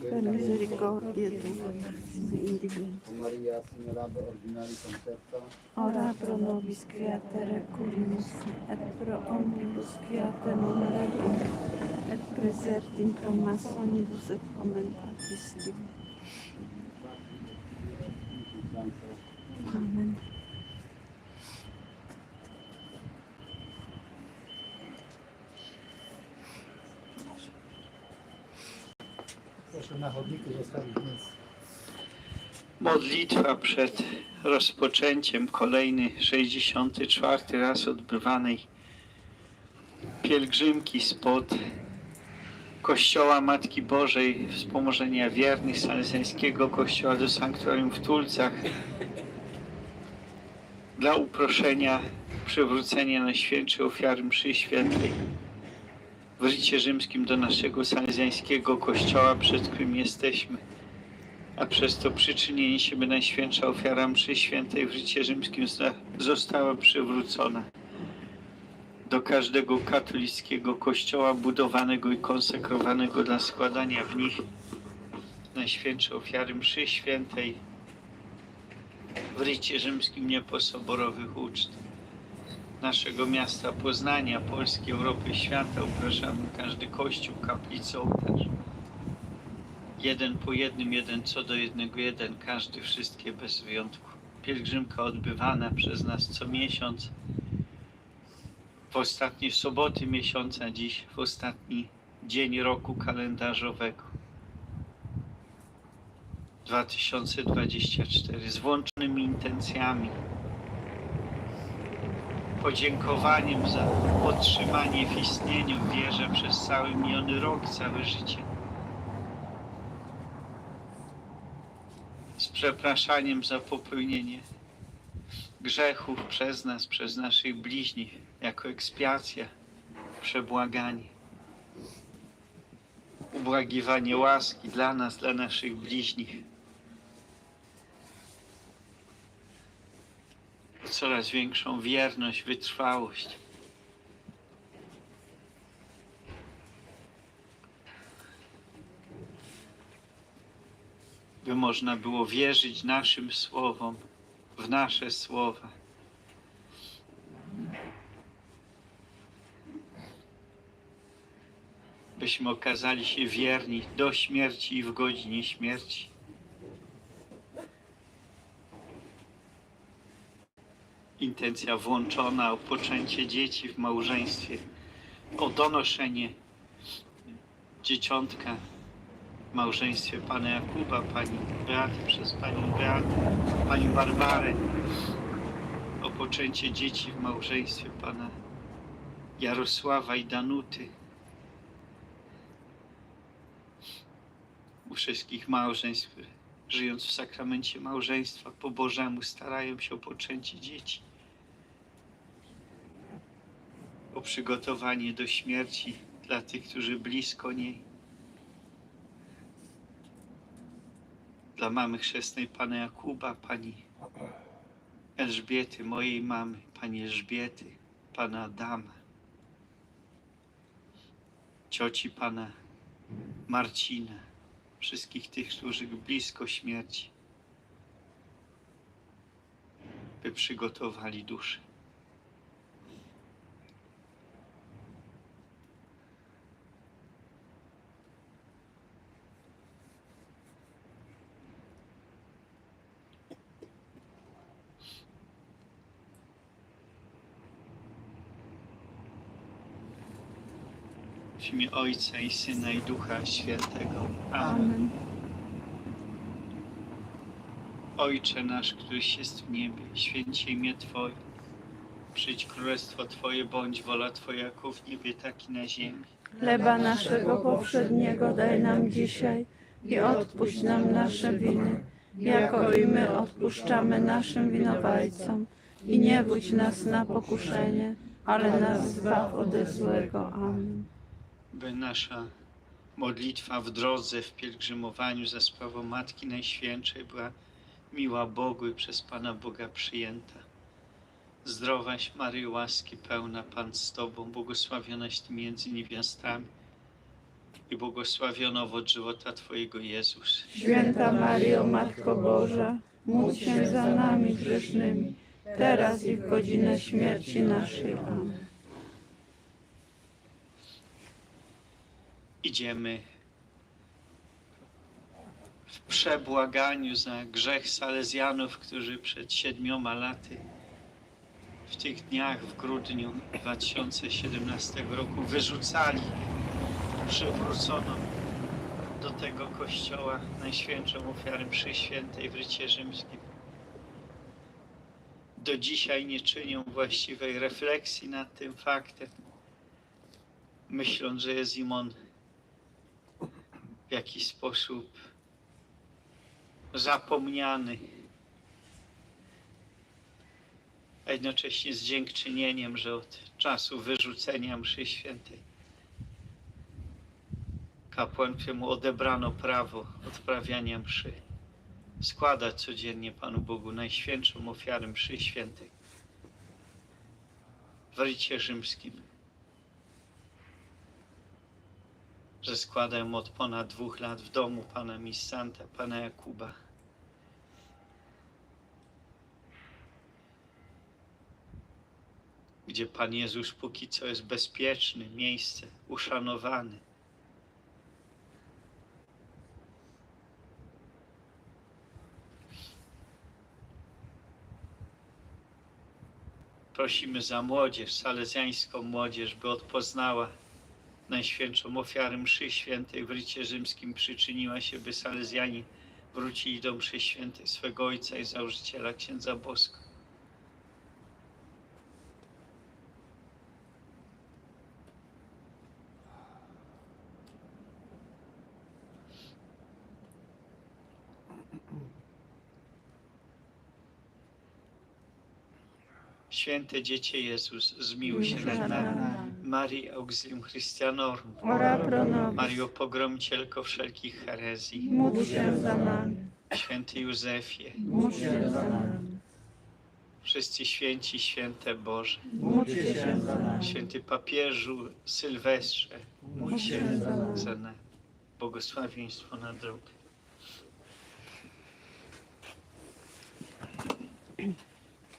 per misericordia tua, O Maria, Signora Ordinari Concepta, ora pro nobis creata curimus, et pro omnibus creata numerum, et presertim pro mass omnibus et commentatis Deo. Na chodniku zostawić miejsce. Modlitwa przed rozpoczęciem kolejny 64 raz odbywanej pielgrzymki spod Kościoła Matki Bożej Wspomożenia Wiernych Salezjańskiego Kościoła do Sanktuarium w Tulcach dla uproszenia przywrócenia Najświętszej Ofiary Mszy Świętej w rycie rzymskim do naszego salezjańskiego Kościoła, przed którym jesteśmy. A przez to przyczynienie się, by Najświętsza ofiara mszy świętej w życie rzymskim została przywrócona do każdego katolickiego kościoła budowanego i konsekrowanego dla składania w nich Najświętszej ofiary mszy świętej w rycie rzymskim nieposoborowych uczt naszego miasta Poznania, Polski, Europy, świata. Upraszamy każdy kościół, kaplicę, ołtarz jeden po jednym, jeden co do jednego, jeden, każdy, wszystkie bez wyjątku. Pielgrzymka odbywana przez nas co miesiąc, w ostatnie soboty miesiąca, dziś w ostatni dzień roku kalendarzowego. 2024 z włączonymi intencjami, podziękowaniem za podtrzymanie w istnieniu w wierze przez cały miniony rok, całe życie. z przepraszaniem za popełnienie grzechów przez nas, przez naszych bliźnich, jako ekspiacja, przebłaganie, ubłagiwanie łaski dla nas, dla naszych bliźnich. Coraz większą wierność, wytrwałość. by można było wierzyć naszym słowom, w nasze słowa. Byśmy okazali się wierni do śmierci i w godzinie śmierci. Intencja włączona o poczęcie dzieci w małżeństwie, o donoszenie dzieciątka w małżeństwie pana Jakuba, pani Beaty przez panią Beatę, pani Barbarę, o poczęcie dzieci w małżeństwie pana Jarosława i Danuty. U wszystkich małżeństw, żyjąc w sakramencie małżeństwa po Bożemu starają się o poczęcie dzieci. Przygotowanie do śmierci dla tych, którzy blisko niej. dla mamy chrzestnej pana Jakuba, pani Elżbiety, mojej mamy, pani Elżbiety, pana Adama, cioci pana Marcina, wszystkich tych, którzy blisko śmierci, by przygotowali duszę. W imię Ojca i Syna i Ducha Świętego. Amen. Amen. Ojcze nasz, któryś jest w niebie, święcie imię Twoje. Przyjdź królestwo Twoje, bądź wola Twoja, jako w niebie, tak i na ziemi. Chleba naszego powszedniego daj nam dzisiaj i odpuść nam nasze winy, jako i my odpuszczamy naszym winowajcom. I nie budź nas na pokuszenie, ale nas zbaw ode złego. Amen. By nasza modlitwa w drodze, w pielgrzymowaniu za sprawą Matki Najświętszej była miła Bogu i przez Pana Boga przyjęta. Zdrowaś Maryjo, łaski pełna, Pan z Tobą, błogosławionaś Ty między niewiastami i błogosławiony owoc żywota Twojego Jezus. Święta Mario, Matko Boża, módl się za nami grzesznymi, teraz i w godzinę śmierci naszej. Amen. Idziemy w przebłaganiu za grzech Salezjanów, którzy przed siedmioma laty, w tych dniach w grudniu 2017 roku wyrzucali, przywrócono do tego kościoła Najświętszą ofiarę mszy świętej w rycie rzymskim. Do dzisiaj nie czynią właściwej refleksji nad tym faktem, myśląc, że jest im on w jakiś sposób zapomniany, a jednocześnie z dziękczynieniem, że od czasu wyrzucenia mszy świętej kapłan, któremu odebrano prawo odprawiania mszy, składa codziennie Panu Bogu Najświętszą ofiarę mszy świętej w rycie rzymskim. Że składam od ponad dwóch lat w domu pana Misanta, pana Jakuba. Gdzie Pan Jezus póki co jest bezpieczny, miejsce, uszanowany. Prosimy za młodzież, salezjańską młodzież, by odpoznała Najświętszą ofiarę mszy świętej w rycie rzymskim przyczyniła się, by Salezjanie wrócili do mszy świętej swego ojca i założyciela księdza Bosko. Święte Dziecię Jezus, zmiłuj się nad nami. Marii Auxilium Christianorum, Ora pro nobis, Mario Pogromicielko wszelkich herezji, módl się za nami, Święty Józefie, módl się za nami, wszyscy święci, święte Boże, módlcie się za nami, święty papieżu Sylwestrze, módl módl się się za nami. za nami. Błogosławieństwo na drogę.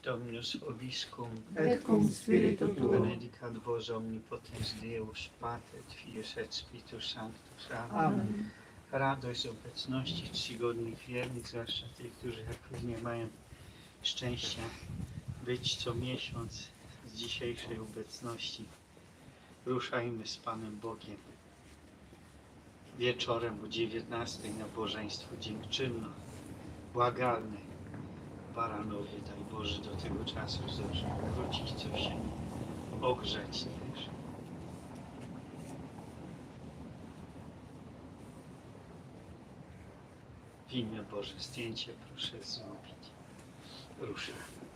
Dominus Obiscum, Et cum spiritu tuo, benedicat vos omnipotens Deus, Pater, Filius et Spiritus Sanctus. Amen. Amen. radość z obecności czcigodnych wiernych, zwłaszcza tych, którzy jakoś nie mają szczęścia być co miesiąc z dzisiejszej obecności. Ruszajmy z Panem Bogiem. Wieczorem o 19 nabożeństwo dziękczynno, błagalne. Baranowie, daj Boże, do tego czasu zdążymy wrócić, coś się ogrzeć też. W imię Boże, zdjęcie proszę zrobić. Ruszamy.